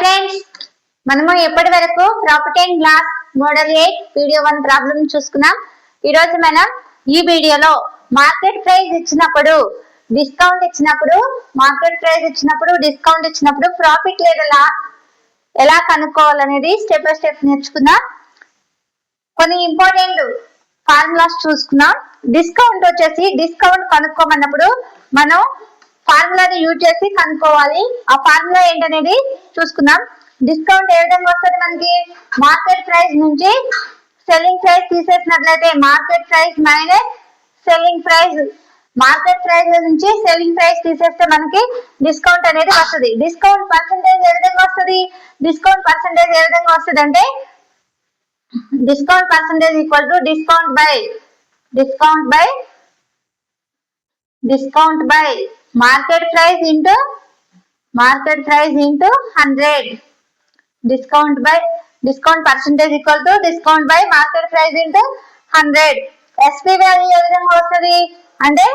Friends మనము ఎప్పటి వరకు property and loss model eight video one problem చూసుకున్నాం? ఈ రోజు మనం ఈ వీడియోలో మార్కెట్ ప్రైస్ ఇచ్చినప్పుడు డిస్కౌంట్ ఇచ్చినప్పుడు మార్కెట్ ప్రైస్ ఇచ్చినప్పుడు డిస్కౌంట్ ఇచ్చినప్పుడు ప్రాఫిట్ లేదా లాస్ ఎలా కనుక్కోవాలనేది స్టెప్ బై స్టెప్ నేర్చుకుందాం. కొన్ని ఇంపార్టెంట్ ఫార్ములాస్ చూసుకున్నాం. డిస్కౌంట్ వచ్చేసి డిస్కౌంట్ కనుక్కోమన్నప్పుడు మనం ఫార్ములాని యూజ్ చేసి కనుక్కోవాలి. ఆ ఫార్ములా ఏంటనేది చూసుకుందాం. డిస్కౌంట్ ఏ విధంగా వస్తుంది మనకి? మార్కెట్ ప్రైస్ నుంచి selling price తీసేసినట్లయితే market price minus selling price. Market price నుంచి సెల్లింగ్ ప్రైస్ తీసేస్తే మనకి డిస్కౌంట్ అనేది వస్తుంది. డిస్కౌంట్ పర్సంటేజ్ ఏ విధంగా వస్తుంది? డిస్కౌంట్ పర్సంటేజ్ ఏ విధంగా వస్తుంది అంటే discount percentage equal to discount by discount by discount by. Market price into market price into hundred discount by discount percentage equal to discount by market price into hundred SP value ఏ విధంగా వస్తుంది? అంటే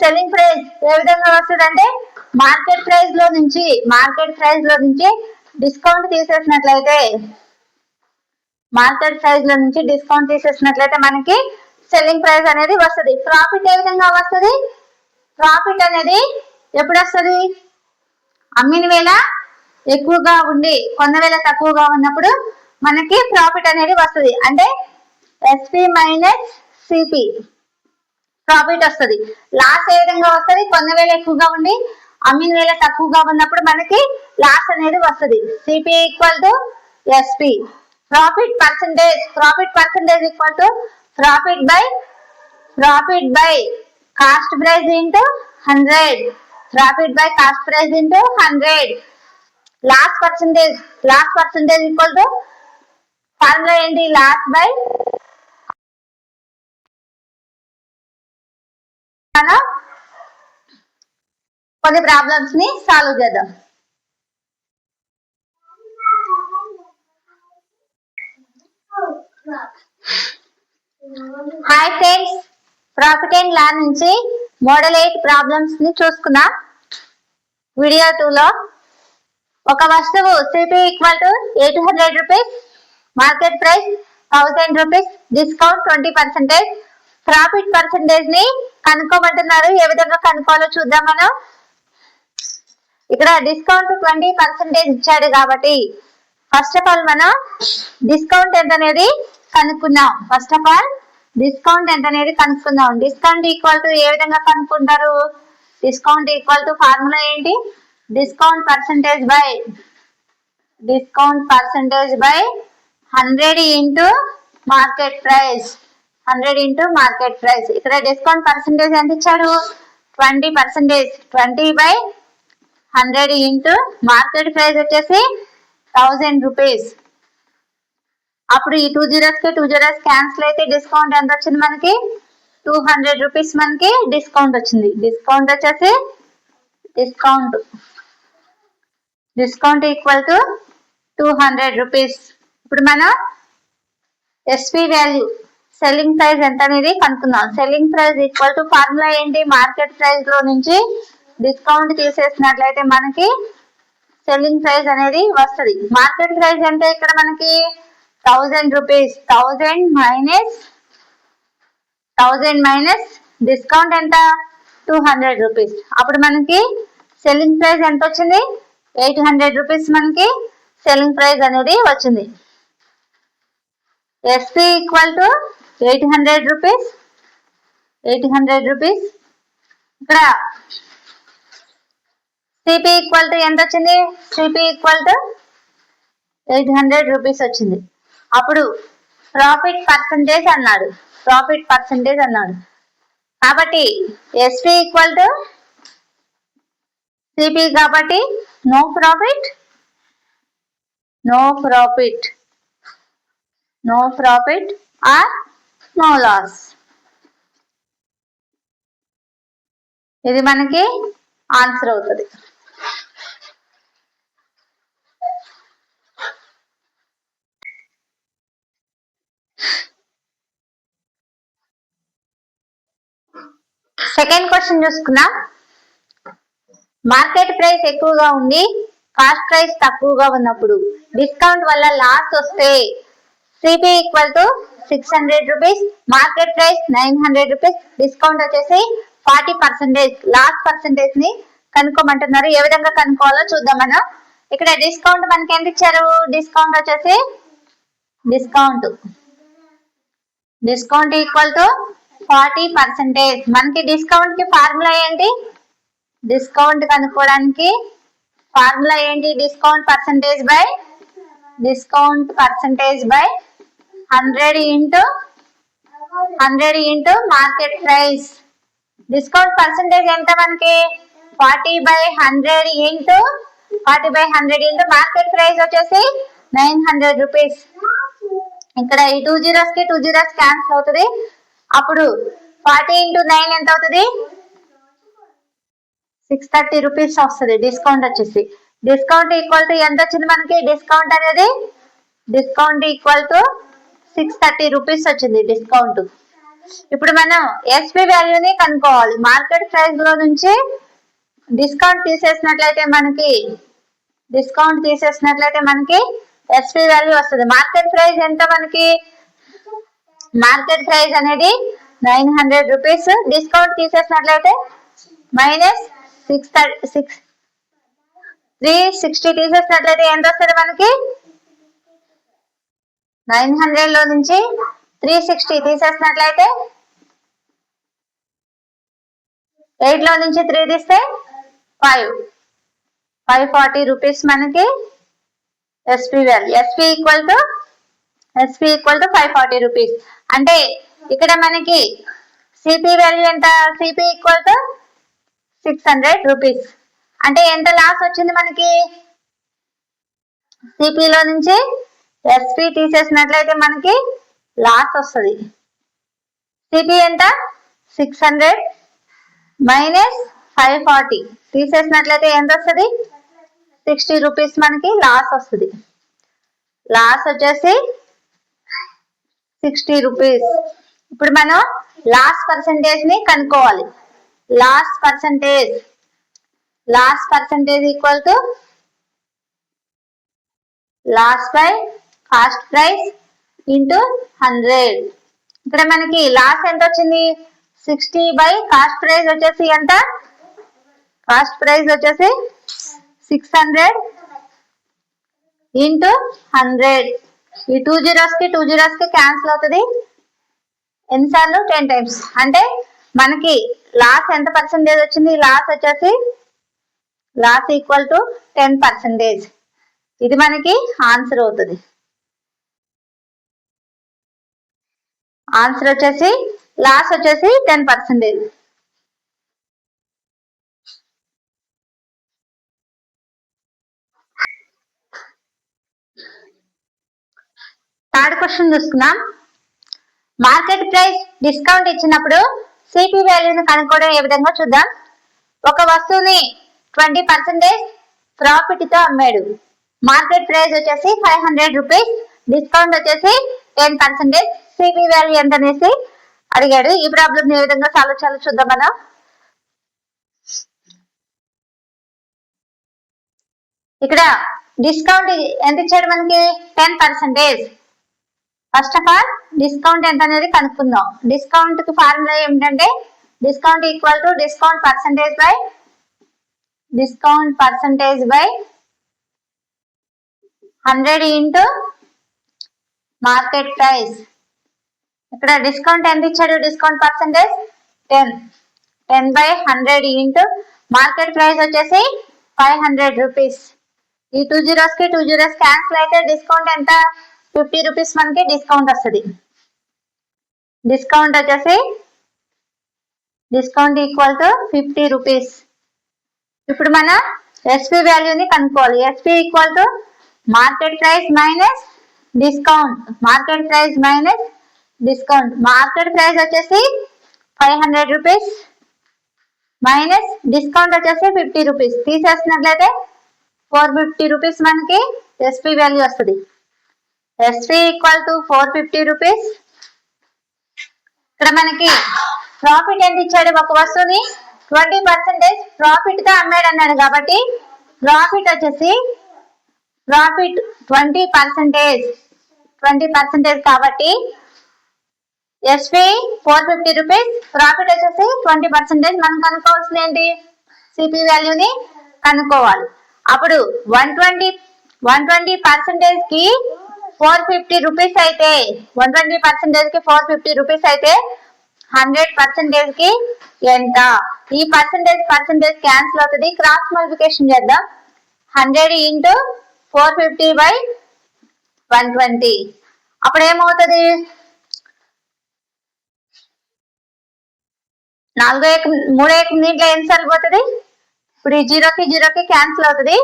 selling price ఏ విధంగా వస్తుంది? అంటే market ప్రైస్లో నుంచి market ప్రైస్లో నుంచి డిస్కౌంట్ తీసేసినట్లయితే మార్కెట్ ప్రైస్లో నుంచి డిస్కౌంట్ తీసేసినట్లయితే మనకి సెల్లింగ్ ప్రైస్ అనేది వస్తుంది. ప్రాఫిట్ ఏ విధంగా వస్తుంది? ప్రాఫిట్ అనేది ఎప్పుడు వస్తుంది అమ్మిన వేళ ఎక్కువగా ఉండి కొన్న వేళ తక్కువగా ఉన్నప్పుడు మనకి ప్రాఫిట్ అనేది వస్తుంది. అంటే ఎస్పి మైనస్ సిపి ప్రాఫిట్ వస్తుంది. లాస్ ఏ విధంగా వస్తుంది? కొన్న వేళ ఎక్కువగా ఉండి అమ్మిన వేళ తక్కువగా ఉన్నప్పుడు మనకి లాస్ అనేది వస్తుంది. CP equal to SP profit percentage profit percentage equal to profit by profit by cost price into hundred. Profit by cost price into hundred. Lost percentage lost percentage equal to? Formula ఏంటి? Lost by? మనం కొన్ని ప్రాబ్లమ్స్ని solve చేద్దాం. Hi friends profit and లా నుంచి model eight ప్రాబ్లమ్స్ని చూసుకుందాం. Video two లో ఒక వస్తువు CP equal to eight hundred rupees market price thousand rupees discount twenty percentage profit పర్సెంటేజ్ని కనుక్కోమంటున్నారు. ఏ విధంగా కనుక్కోవాలో చూద్దాం మనం. ఇక్కడ డిస్కౌంట్ ట్వంటీ పర్సెంటేజ్ ఇచ్చాడు కాబట్టి ఫస్ట్ ఆఫ్ ఆల్ మనం డిస్కౌంట్ ఎంత అనేది కనుక్కుందాం. ఫస్ట్ ఆఫ్ ఆల్ డిస్కౌంట్ ఎంత అనేది కనుక్కుందాం. డిస్కౌంట్ ఈక్వల్ టు ఏ విధంగా కనుక్కుంటారు? డిస్కౌంట్ ఈక్వల్ టు ఫార్ములా ఏంటి? Discount percentage by discount percentage by hundred into market price hundred into market price ఇక్కడ డిస్కౌంట్ పర్సంటేజ్ ఎంత ఇచ్చాడు twenty percentage twenty by hundred into market price వచ్చేసి thousand rupees అప్పుడు ఈ టూ జీరోస్కి two zeros cancel అయితే discount ఎంత వచ్చింది మనకి? టూ హండ్రెడ్ రూపీస్ మనకి డిస్కౌంట్ వచ్చింది. డిస్కౌంట్ వచ్చేసి discount discount equal to two hundred rupees ఇప్పుడు మనం ఎస్పి వాల్యూ సెల్లింగ్ ప్రైస్ ఎంత అనేది కనుక్కుందాం. Selling price equal to formula ఏంటి? మార్కెట్ ప్రైస్లో నుంచి డిస్కౌంట్ తీసేసినట్లయితే మనకి సెల్లింగ్ ప్రైస్ అనేది వస్తుంది. మార్కెట్ ప్రైస్ అంటే ఇక్కడ మనకి thousand rupees thousand minus thousand minus discount ఎంత? టూ హండ్రెడ్ రూపీస్ అప్పుడు మనకి సెల్లింగ్ ప్రైస్ ఎంత వచ్చింది? ఎయిట్ హండ్రెడ్ రూపీస్ మనకి సెల్లింగ్ ప్రైస్ అనేది వచ్చింది. SP equal to eight hundred rupees eight hundred rupees ఇక్కడ సిపి ఈక్వల్ టు ఎంత వచ్చింది? CP equal to eight hundred rupees వచ్చింది. అప్పుడు ప్రాఫిట్ పర్సంటేజ్ అన్నాడు. ప్రాఫిట్ పర్సంటేజ్ అన్నాడు. కాబట్టి ఎస్పి ఈక్వల్ టు సిపి కాబట్టి no profit no profit no profit or no loss ఇది మనకి ఆన్సర్ అవుతుంది. సెకండ్ క్వశ్చన్ చూసుకున్నాం. మార్కెట్ ప్రైస్ ఎక్కువగా ఉండి కాస్ట్ ప్రైస్ తక్కువగా ఉన్నప్పుడు డిస్కౌంట్ వల్ల లాస్ వస్తే CP equal to six hundred rupees market price nine hundred rupees discount వచ్చేసి ఫార్టీ పర్సెంటేజ్ లాస్ట్ పర్సెంటేజ్ని కనుక్కోమంటున్నారు. ఏ విధంగా కనుక్కోవాలో చూద్దాం మనం. ఇక్కడ డిస్కౌంట్ మనకి ఎంత ఇచ్చారు? డిస్కౌంట్ వచ్చేసి discount discount equal to forty percentage. మనకి డిస్కౌంట్కి ఫార్ములా ఏంటి? డిస్కౌంట్ కనుక్కోవడానికి ఫార్ములా ఏంటి? Discount percentage by discount percentage by hundred into hundred into market price discount percentage ఎంత మనకి? Forty by hundred into forty by hundred into market price వచ్చేసి nine hundred rupees ఇక్కడ ఈ టూ జీరోస్కి two zeros cancel అవుతుంది. అప్పుడు forty into nine ఎంత అవుతుంది? సిక్స్ థర్టీ రూపీస్ వస్తుంది. డిస్కౌంట్ వచ్చేసి. డిస్కౌంట్ ఈక్వల్ టు ఎంత వచ్చింది మనకి? డిస్కౌంట్ అనేది discount equal to six thirty rupees వచ్చింది డిస్కౌంట్. ఇప్పుడు మనం ఎస్పీ వాల్యూని కనుక్కోవాలి. మార్కెట్ ప్రైస్లో నుంచి డిస్కౌంట్ తీసేసినట్లయితే మనకి డిస్కౌంట్ తీసేసినట్లయితే మనకి ఎస్పీ వాల్యూ వస్తుంది. మార్కెట్ ప్రైస్ ఎంత మనకి? మార్కెట్ ప్రైస్ అనేది nine hundred rupees. Discount తీసేసినట్లయితే minus six six three sixty తీసేసినట్లయితే ఎంత వస్తుంది మనకి? నైన్ హండ్రెడ్లో నుంచి త్రీ సిక్స్టీ తీసేసినట్లయితే ఎయిట్లో నుంచి త్రీ తీస్తే ఫైవ్. ఫైవ్ ఫార్టీ రూపీస్ మనకి SP value. SP equal to SP equal to five forty rupees అంటే ఇక్కడ మనకి సిపి వాల్యూ ఎంత? CP equal to six hundred rupees అంటే ఎంత లాస్ వచ్చింది మనకి? సిపిలో నుంచి ఎస్పి తీసేసినట్లయితే మనకి లాస్ వస్తుంది. సిపి ఎంత? Six hundred minus five forty తీసేసినట్లయితే ఎంత వస్తుంది? సిక్స్టీ రూపీస్ మనకి లాస్ వస్తుంది. లాస్ వచ్చేసి సిక్స్టీ రూపీస్ ఇప్పుడు మనం లాస్ట్ పర్సంటేజ్ని కనుక్కోవాలి. Lost percentage lost percentage equal to lost by cost price into hundred ఇక్కడ మనకి లాస్ ఎంత వచ్చింది? సిక్స్టీ బై కాస్ట్ ప్రైస్ వచ్చేసి ఎంత? కాస్ట్ ప్రైస్ వచ్చేసి సిక్స్ హండ్రెడ్ ఇంటూ హండ్రెడ్ ఈ టూ జీరోస్కి టూ జీరోస్కి క్యాన్సిల్ అవుతుంది. ఎన్నిసార్లు? టెన్ టైమ్స్ అంటే మనకి లాస్ ఎంత పర్సెంటేజ్ వచ్చింది? లాస్ వచ్చేసి loss equal to ten percentage ఇది మనకి ఆన్సర్ అవుతుంది. ఆన్సర్ వచ్చేసి లాస్ వచ్చేసి టెన్ పర్సెంటేజ్ థర్డ్ క్వశ్చన్ చూసుకుందాం. మార్కెట్ ప్రైస్ డిస్కౌంట్ ఇచ్చినప్పుడు సిపి వాల్యూని కనుక్కోవడం ఏ విధంగా చూద్దాం. ఒక వస్తువుని ట్వంటీ పర్సెంటేజ్ ప్రాఫిట్తో అమ్మాడు. మార్కెట్ ప్రైస్ వచ్చేసి ఫైవ్ హండ్రెడ్ రూపీస్. డిస్కౌంట్ వచ్చేసి టెన్ పర్సెంటేజ్ సిపి వాల్యూ ఎంత అనేసి అడిగాడు. ఈ ప్రాబ్లం ఏ విధంగా సాల్వ్ చేయాలో చూద్దాం మనం. ఇక్కడ డిస్కౌంట్ ఎంత ఇచ్చాడు మనకి? Ten percentage. First of all discount ఎంత అనేది కనుక్కుందాం. డిస్కౌంట్కి ఫార్ములా ఏమిటంటే discount equal to discount percentage by discount percentage by hundred into market price ఇక్కడ డిస్కౌంట్ ఎంత ఇచ్చాడు? Discount percentage ten ten by hundred into market price వచ్చేసి ఫైవ్ హండ్రెడ్ రూపీస్ ఈ టూ జీరోస్కి టూ జీరోస్ క్యాన్సిల్ అయితే discount ఎంత? Fifty rupees మనకి discount వస్తుంది. డిస్కౌంట్ వచ్చేసి discount equal to fifty rupees ఇప్పుడు మన ఎస్పీ వాల్యూని కనుక్కోవాలి. SP equal to market price minus discount market price minus discount market price వచ్చేసి five hundred rupees minus discount వచ్చేసి ఫిఫ్టీ రూపీస్ తీసేసినట్లయితే ఫోర్ ఫిఫ్టీ రూపీస్ మనకి ఎస్పీ వాల్యూ వస్తుంది. SP equal to four fifty rupees ఇక్కడ మనకి profit ఎంత ఇచ్చాడు ఒక వస్తువుని? ట్వంటీ పర్సెంటేజ్ ప్రాఫిట్తో అమ్మాడు అన్నాడు కాబట్టి ప్రాఫిట్ వచ్చేసి profit twenty percentage twenty percentage కాబట్టి SP four fifty rupees profit వచ్చేసి ట్వంటీ పర్సెంటేజ్ మనం కనుక్కోవాల్సింది ఏంటి? సిపి వాల్యూని కనుక్కోవాలి. అప్పుడు వన్ ట్వంటీ వన్ ట్వంటీ పర్సెంటేజ్కి ఫోర్ ఫిఫ్టీ రూపీస్ అయితే వన్ ట్వంటీ పర్సెంటేజ్కి ఫోర్ ఫిఫ్టీ రూపీస్ అయితే హండ్రెడ్ పర్సెంటేజ్కి ఎంత? ఈ పర్సెంటేజ్ పర్సెంటేజ్ క్యాన్సిల్ అవుతుంది. క్రాస్ మోడిఫికేషన్ చేద్దాం. Hundred into four fifty by one twenty. అప్పుడు ఏమవుతుంది? నాలుగో ఏకం మూడో ఏకం దీంట్లో ఎన్నిసార్లు సరిపోతుంది? ఇప్పుడు ఈ జీరోకి జీరోకి క్యాన్సిల్ అవుతుంది.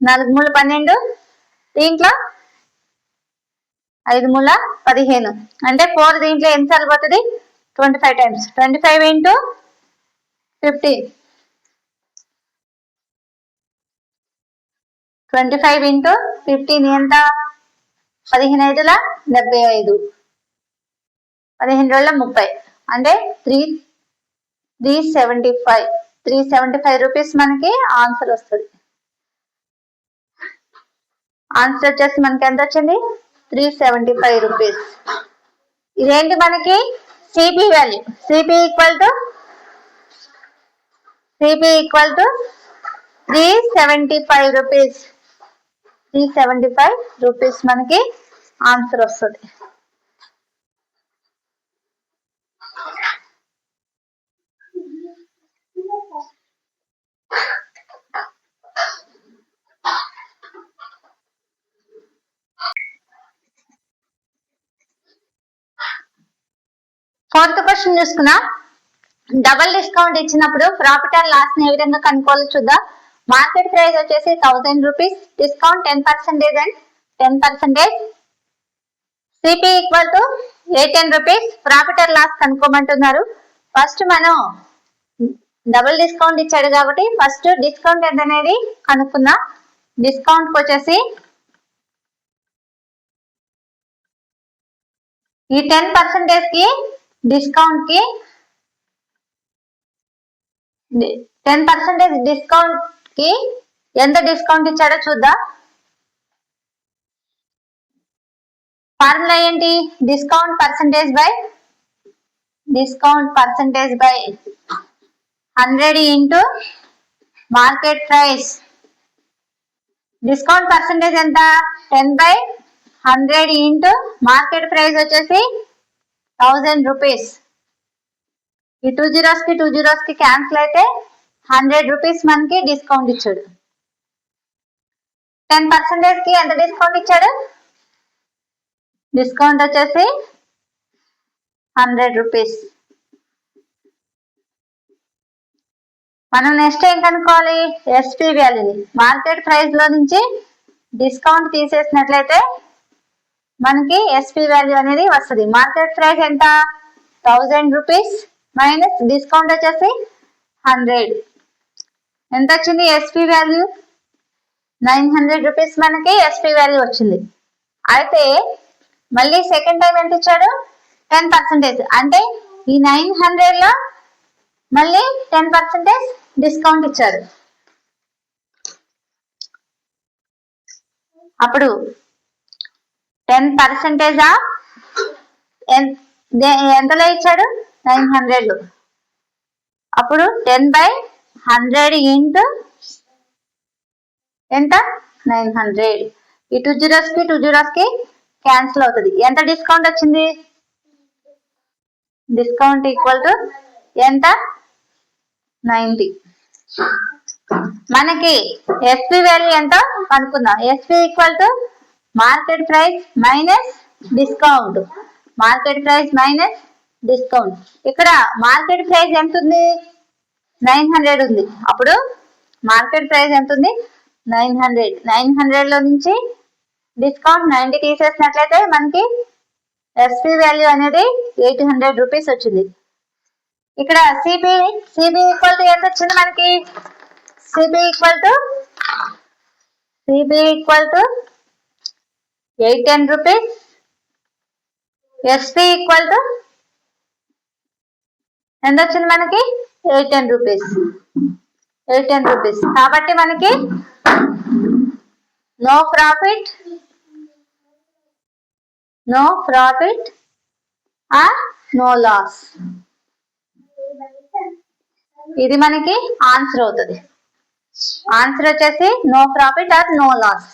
నాలుగు మూడు పన్నెండు. దీంట్లో ఐదు మూల పదిహేను. అంటే ఫోర్ దీంట్లో ఎన్నిసార్లు పోతుంది? Twenty five times twenty five into fifty twenty five into fifteen ఎంత? పదిహేను ఐదుల డెబ్బై ఐదు. పదిహేను రోజుల ముప్పై. అంటే three three seventy five three seventy five rupees మనకి ఆన్సర్ వస్తుంది. ఆన్సర్ వచ్చేసి మనకి ఎంత వచ్చింది? త్రీ సెవెంటీ ఫైవ్ రూపీస్ ఇదేంటి మనకి? CP value CP equal to CP equal to three seventy five rupees three seventy five rupees మనకి ఆన్సర్ వస్తుంది. ఫోర్త్ క్వశ్చన్ చూసుకున్నా. డబల్ డిస్కౌంట్ ఇచ్చినప్పుడు ప్రాఫిట్ అండ్ లాస్ ఏ విధంగా కనుక్కోవాలి చూద్దాం. మార్కెట్ ప్రైస్ వచ్చేసి thousand rupees. Discount ten percentage and ten percentage. CP equal to eighteen rupees. Profit and loss కనుక్కోమంటున్నారు. First మనం డబుల్ డిస్కౌంట్ ఇచ్చాడు కాబట్టి ఫస్ట్ డిస్కౌంట్ ఎంత అనేది కనుక్కుందాం. డిస్కౌంట్ వచ్చేసి ఈ టెన్ పర్సెంటేజ్కి డిస్కౌంట్కి టెన్ పర్సెంటేజ్ డిస్కౌంట్కి ఎంత డిస్కౌంట్ ఇచ్చాడో చూద్దాం. ఫార్ములా ఏంటి? Discount percentage by discount percentage by hundred into market price discount percentage ఎంత? Ten by hundred into market price వచ్చేసి థౌజండ్ రూపీస్. ఈ టూ జీరోస్కి టూ జీరోస్కి క్యాన్సిల్ అయితే హండ్రెడ్ రూపీస్ మనకి డిస్కౌంట్ ఇచ్చాడు. టెన్ పర్సెంటేజ్కి ఎంత డిస్కౌంట్ ఇచ్చాడు? డిస్కౌంట్ వచ్చేసి హండ్రెడ్ రూపీస్. మనం నెక్స్ట్ ఏం కనుక్కోవాలి? ఎస్పీ వాల్యూని మార్కెట్ ప్రైస్లో నుంచి డిస్కౌంట్ తీసేసినట్లయితే మనకి ఎస్పీ వాల్యూ అనేది వస్తుంది. మార్కెట్ ప్రైస్ ఎంత? థౌజండ్ రూపీస్ మైనస్ డిస్కౌంట్ వచ్చేసి హండ్రెడ్ ఎంత వచ్చింది SP value nine hundred rupees మనకి ఎస్పీ వాల్యూ వచ్చింది. అయితే మళ్ళీ సెకండ్ టైం ఎంత ఇచ్చాడు? టెన్ పర్సెంటేజ్ అంటే ఈ నైన్ హండ్రెడ్లో మళ్ళీ టెన్ పర్సెంటేజ్ డిస్కౌంట్ ఇచ్చారు. అప్పుడు టెన్ పర్సెంటేజ్? ఆఫ్ ఎంతలో ఇచ్చాడు? నైన్ హండ్రెడ్ అప్పుడు టెన్ బై హండ్రెడ్ ఇంటూ ఎంత? Nine hundred. ఈ టూ జీరోస్కి టూ జీరోస్కి క్యాన్సిల్ అవుతుంది. ఎంత డిస్కౌంట్ వచ్చింది? డిస్కౌంట్ ఈక్వల్ టు ఎంత? నైంటీ. మనకి ఎస్పి వాల్యూ ఎంత? కనుక్కుందాం SP equal to market price minus discount market price minus discount ఇక్కడ మార్కెట్ ప్రైస్ ఎంత ఉంది నైన్ హండ్రెడ్ ఉంది. అప్పుడు మార్కెట్ ప్రైస్ ఎంత ఉంది నైన్ హండ్రెడ్ నైన్ హండ్రెడ్లో నుంచి డిస్కౌంట్ నైన్టీ తీసేసినట్లయితే మనకి ఎస్పి వాల్యూ అనేది ఎయిట్ హండ్రెడ్ రూపీస్ వచ్చింది. ఇక్కడ సిబి సిబి ఈక్వల్ టు ఎంత వచ్చింది మనకి? CP equal to CP equal to eight ten rupees. SP equal to ఎంత వచ్చింది మనకి? Eight ten rupees. Eight ten rupees. కాబట్టి మనకి no profit no profit or no loss. ఇది మనకి ఆన్సర్ అవుతుంది. ఆన్సర్ వచ్చేసి no profit or no loss.